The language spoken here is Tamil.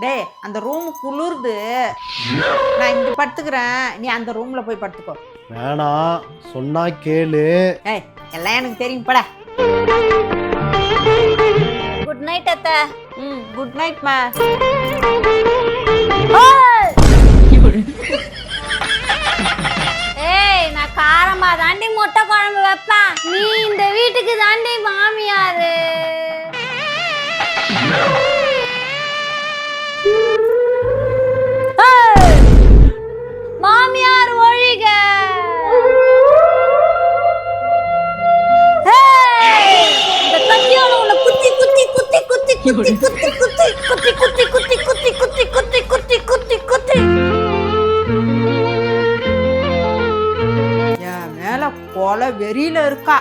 டேய் அந்த ரூம் குளிருது. நான் இங்க படுத்துக்கிறேன். நீ அந்த ரூம்ல போய் படுத்துக்கோ. வேணாம் சொன்னா கேளு. ஏய் எல்லாம் எனக்கு தெரியும் பட. குட் நைட் அத்தை. ம் குட் நைட் மா. ஏய் நான் காரமா தாண்டி முட்டை குழம்பு வைப்பேன். நீ இந்த வீட்டுக்கு தாண்டி மாமியாரு. குத்தி குத்தி குத்தி குத்தி குத்தி குத்தி குத்தி குத்தி குத்தி குத்தி குத்தி குத்தி என் மேல கொலை வெறியில இருக்கா